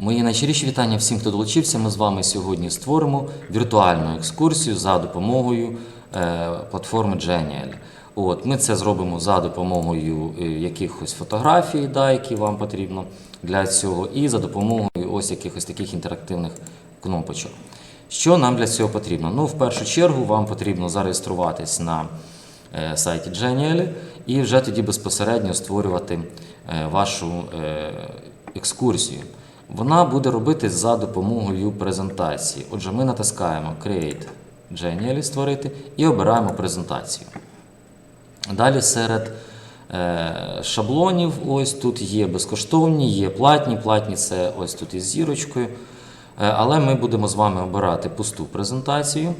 Мої найщиріші вітання всім, хто долучився. Ми з вами сьогодні створимо віртуальну екскурсію за допомогою е, платформи Genial. От, ми це зробимо за допомогою е, якихось фотографій, да, які вам потрібно для цього, і за допомогою ось якихось таких інтерактивних кнопочок. Що нам для цього потрібно? Ну, в першу чергу, вам потрібно зареєструватись на е, сайті Genial і вже тоді безпосередньо створювати вашу екскурсію. Вона буде робити за допомогою презентації. Отже, ми натискаємо Create Genial створити і обираємо презентацію. Далі серед е, шаблонів, ось тут є безкоштовні, є платні. Платні це ось тут із зірочкою. Е, але ми будемо з вами обирати пусту презентацію.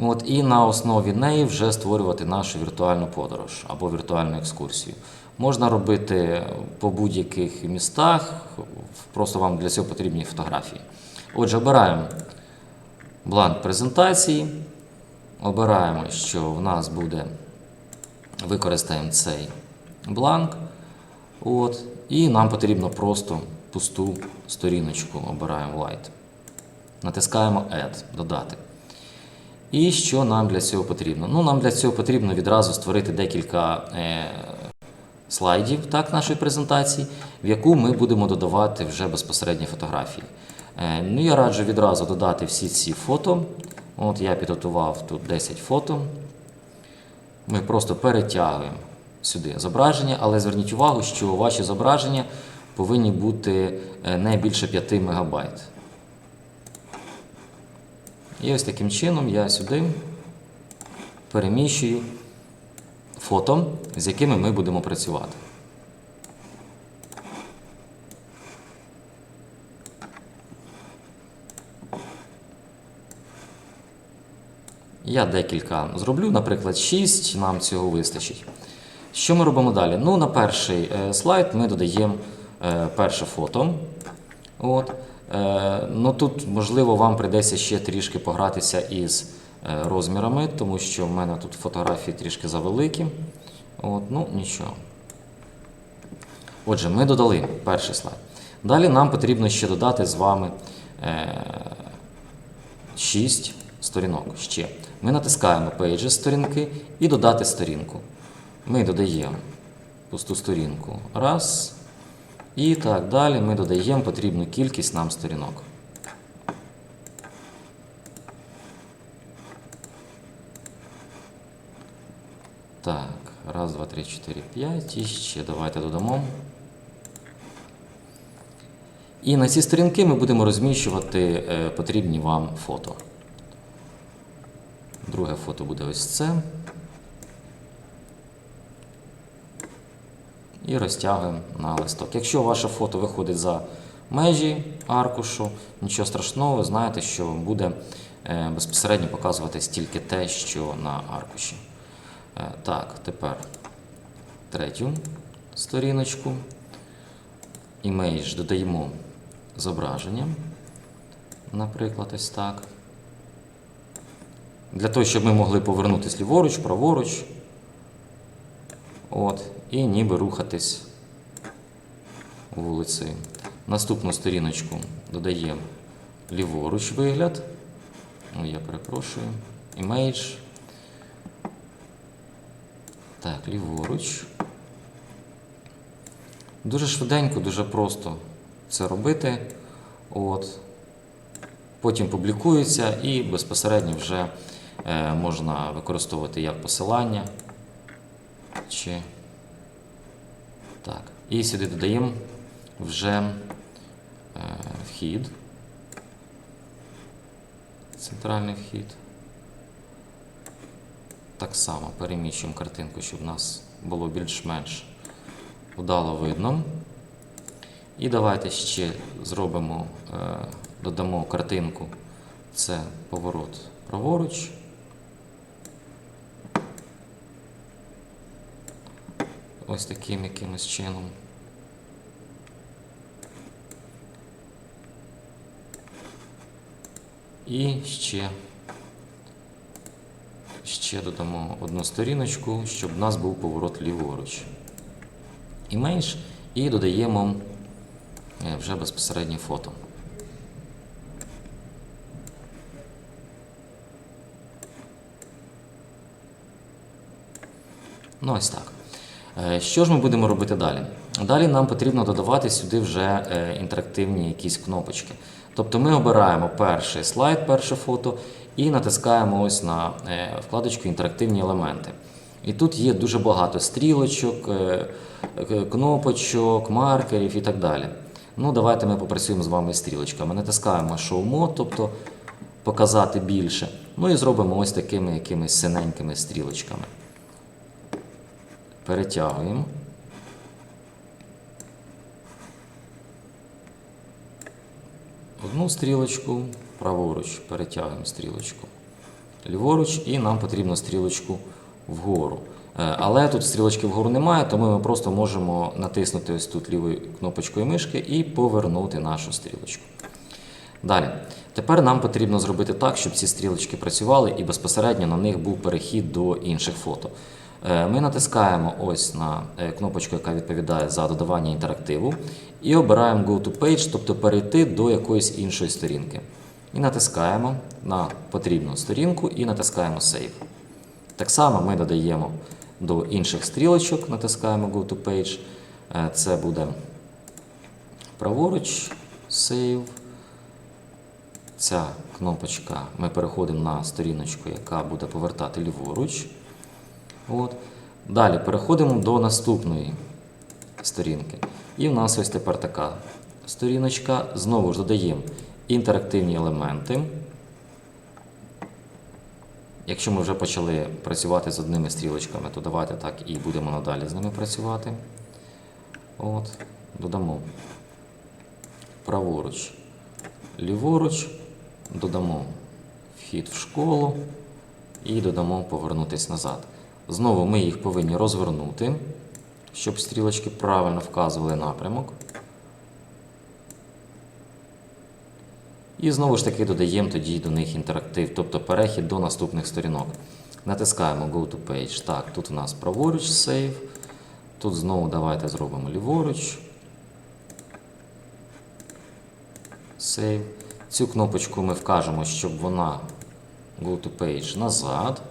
От, і на основі неї вже створювати нашу віртуальну подорож або віртуальну екскурсію. Можна робити по будь-яких містах, просто вам для цього потрібні фотографії. Отже, обираємо бланк презентації, обираємо, що в нас буде, використаємо цей бланк. От, і нам потрібно просто пусту сторіночку. Обираємо White. Натискаємо Add, додати. І що нам для цього потрібно? Ну, нам для цього потрібно відразу створити декілька е, слайдів так, нашої презентації, в яку ми будемо додавати вже безпосередні фотографії. Е, ну, я раджу відразу додати всі ці фото. От я підготував тут 10 фото. Ми просто перетягуємо сюди зображення, але зверніть увагу, що ваші зображення повинні бути е, не більше 5 МБ. І ось таким чином я сюди переміщую фото, з якими ми будемо працювати. Я декілька зроблю, наприклад, 6, нам цього вистачить. Що ми робимо далі? Ну, на перший е, слайд ми додаємо е, перше фото. От. Е, ну, тут, можливо, вам прийдеться ще трішки погратися із розмірами, тому що в мене тут фотографії трішки завеликі. От, ну, нічого. Отже, ми додали перший слайд. Далі нам потрібно ще додати з вами е, 6 сторінок. Ще. Ми натискаємо Pages сторінки і додати сторінку. Ми додаємо пусту сторінку. Раз. І так далі ми додаємо потрібну кількість нам сторінок. Так, раз, два, три, чотири, п'ять. І ще давайте додамо. І на ці сторінки ми будемо розміщувати е, потрібні вам фото. Друге фото буде ось це. І розтягуємо на листок. Якщо ваше фото виходить за межі аркушу, нічого страшного, ви знаєте, що буде е, безпосередньо показуватись тільки те, що на аркуші. Е, Так, тепер третю сторіночку. Імейдж додаємо зображення. Наприклад, ось так. Для того, щоб ми могли повернутися ліворуч, праворуч. От, і ніби рухатись вулицею. Наступну сторіночку додаємо ліворуч вигляд. Ну, я перепрошую. Імейдж. Так, ліворуч. Дуже швиденько, дуже просто це робити. От. Потім публікується і безпосередньо вже е, можна використовувати як посилання. Чи... Так. І сюди додаємо вже е, вхід. Центральний вхід. Так само переміщуємо картинку, щоб в нас було більш-менш вдало видно. І давайте ще зробимо, е, додамо картинку. Це поворот праворуч. Ось таким якимось чином. І ще, ще додамо одну сторіночку, щоб в нас був поворот ліворуч. І менш, і додаємо е, вже безпосередньо фото. Ну, ось так. Е, що ж ми будемо робити далі? Далі нам потрібно додавати сюди вже е, інтерактивні якісь кнопочки. Тобто ми обираємо перший слайд, перше фото і натискаємо ось на е, вкладочку Інтерактивні елементи. І тут є дуже багато стрілочок, е, кнопочок, маркерів і так далі. Ну, давайте ми попрацюємо з вами стрілочками. Натискаємо Show Mode, тобто показати більше. Ну і зробимо ось такими якимись синенькими стрілочками. Перетягуємо. Одну стрілочку, праворуч перетягуємо стрілочку. Ліворуч, і нам потрібно стрілочку вгору. Е, Але тут стрілочки вгору немає, тому ми просто можемо натиснути ось тут лівою кнопочкою мишки і повернути нашу стрілочку. Далі. Тепер нам потрібно зробити так, щоб ці стрілочки працювали і безпосередньо на них був перехід до інших фото. Е, Ми натискаємо ось на е, кнопочку, яка відповідає за додавання інтерактиву, і обираємо Go to Page, тобто перейти до якоїсь іншої сторінки. І натискаємо на потрібну сторінку і натискаємо Save. Так само ми додаємо до інших стрілочок, натискаємо Go to Page. Е, Це буде праворуч, Save. Ця кнопочка, ми переходимо на сторіночку, яка буде повертати ліворуч. От. Далі переходимо до наступної сторінки. І в нас ось тепер така сторіночка. Знову ж додаємо інтерактивні елементи. Якщо ми вже почали працювати з одними стрілочками, то давайте так і будемо надалі з ними працювати. От. Додамо праворуч, ліворуч, додамо вхід в школу і додамо повернутися назад. Знову ми їх повинні розвернути, щоб стрілочки правильно вказували напрямок. І знову ж таки додаємо тоді до них інтерактив, тобто перехід до наступних сторінок. Натискаємо Go to Page. Так, тут у нас праворуч Save. Тут знову давайте зробимо ліворуч. Save. Цю кнопочку ми вкажемо, щоб вона Go to Page назад.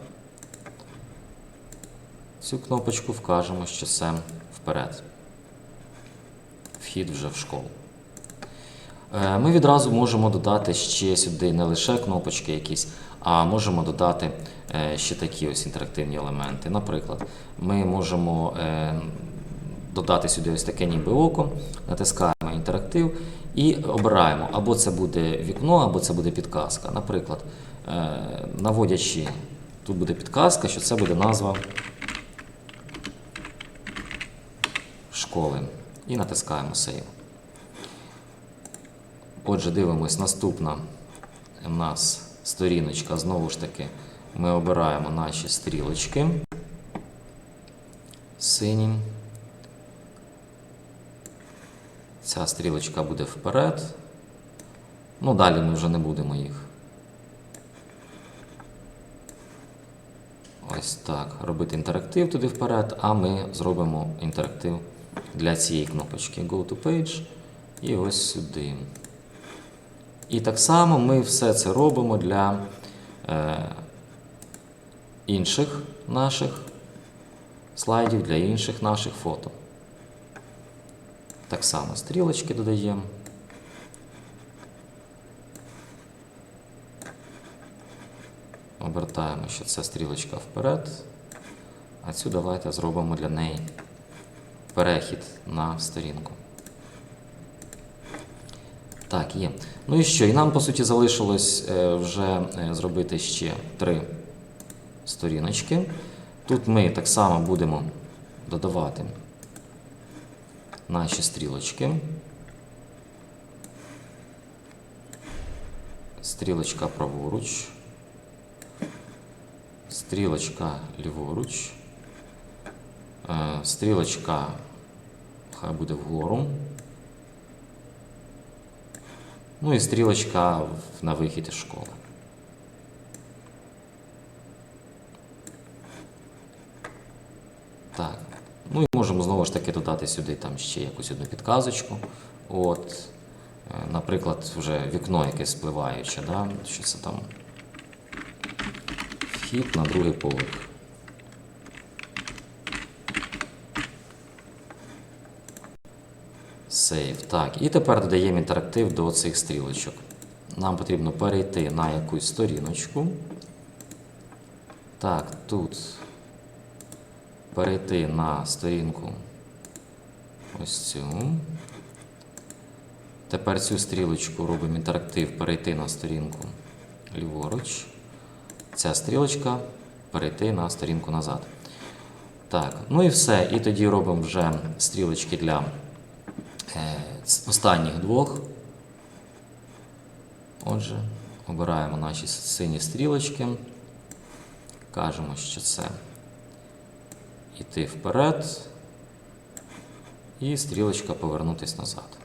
Цю кнопочку вкажемо, що це вперед. Вхід вже в школу. Е, Ми відразу можемо додати ще сюди не лише кнопочки якісь, а можемо додати е, ще такі ось інтерактивні елементи. Наприклад, ми можемо е, додати сюди ось таке ніби око, натискаємо інтерактив і обираємо, або це буде вікно, або це буде підказка. Наприклад, наводячи, тут буде підказка, що це буде назва школи. І натискаємо Save. Отже, дивимось, наступна у нас сторіночка. Знову ж таки, ми обираємо наші стрілочки синім. Ця стрілочка буде вперед. Ну, далі ми вже не будемо їх. Ось так. Робити інтерактив туди вперед, а ми зробимо інтерактив для цієї кнопочки Go to Page і ось сюди. І так само ми все це робимо для е, інших наших слайдів, для інших наших фото. Так само стрілочки додаємо. Обертаємо, що це стрілочка вперед. А цю давайте зробимо для неї перехід на сторінку. Так, є. Ну і що? І нам, по суті, залишилось е, вже е, зробити ще три сторіночки. Тут ми так само будемо додавати наші стрілочки. Стрілочка праворуч, стрілочка ліворуч, стрілочка хай буде вгору. Ну і стрілочка на вихід із школи. Так. Ну і можемо знову ж таки додати сюди там ще якусь одну підказочку. От, е, наприклад, вже вікно якесь спливаюче, да? що це там вхід на другий поверх. Save. Так, і тепер додаємо інтерактив до цих стрілочок. Нам потрібно перейти на якусь сторіночку. Так, тут перейти на сторінку ось цю. Тепер цю стрілочку робимо інтерактив перейти на сторінку ліворуч. Ця стрілочка перейти на сторінку назад. Так, ну і все. І тоді робимо вже стрілочки для з останніх двох. Отже, обираємо наші сині стрілочки. Кажемо, що це йти вперед. І стрілочка повернутись назад.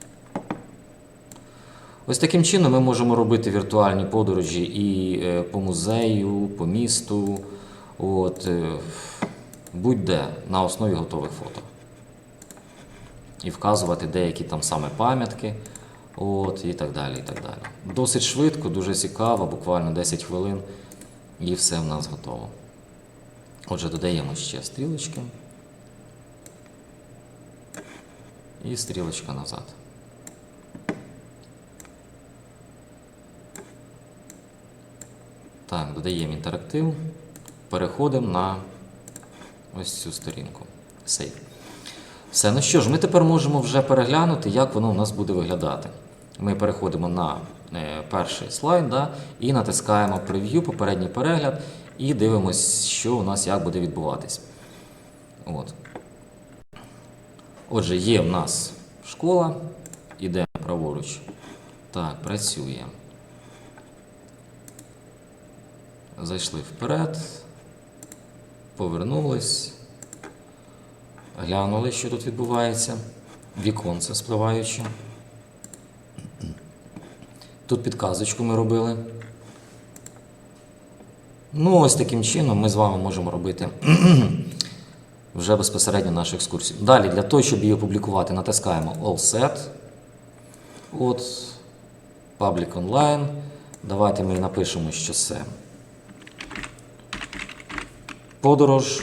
Ось таким чином ми можемо робити віртуальні подорожі і е, по музею, по місту, от, е, будь-де на основі готових фото. І вказувати деякі там саме пам'ятки, от, і так далі. і так далі. Досить швидко, дуже цікаво, буквально 10 хвилин, і все в нас готово. Отже, додаємо ще стрілочки. І стрілочка назад. Так, додаємо інтерактив. Переходимо на ось цю сторінку. Save. Все, ну що ж, ми тепер можемо вже переглянути, як воно у нас буде виглядати. Ми переходимо на е, перший слайд да, і натискаємо прев'ю, попередній перегляд, і дивимося, що у нас як буде відбуватись. От. Отже, є в нас школа, ідемо праворуч. Так, працює. Зайшли вперед, повернулись, глянули, що тут відбувається. Віконце спливаюче. Тут підказочку ми робили. Ну, ось таким чином ми з вами можемо робити вже безпосередньо нашу екскурсію. Далі, для того, щоб її опублікувати, натискаємо All Set. От, Public Online. Давайте ми напишемо, що це подорож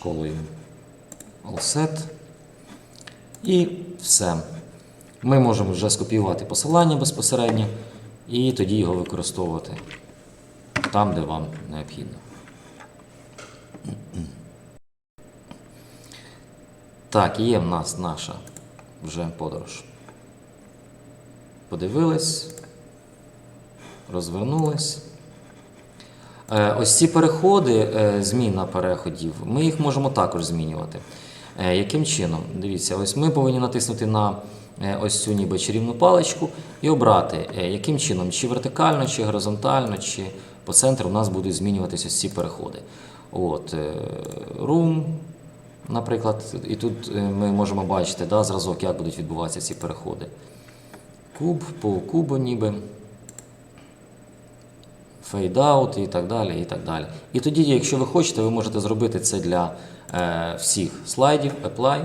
школою All Set. І все. Ми можемо вже скопіювати посилання безпосередньо і тоді його використовувати там, де вам необхідно. Так, є в нас наша вже подорож. Подивились, розвернулись. Е, Ось ці переходи, е, зміна переходів, ми їх можемо також змінювати. Е, Яким чином? Дивіться, ось ми повинні натиснути на ось цю ніби чарівну паличку і обрати, яким чином, чи вертикально, чи горизонтально, чи по центру у нас будуть змінюватися ці переходи. От, Room, наприклад, і тут ми можемо бачити да, зразок, як будуть відбуватися ці переходи. Куб по кубу ніби фейдаут і так далі. І так далі. І тоді, якщо ви хочете, ви можете зробити це для е, всіх слайдів, apply.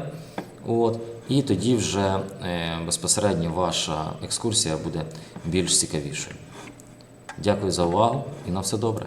От, і тоді вже е, безпосередньо ваша екскурсія буде більш цікавішою. Дякую за увагу і на все добре.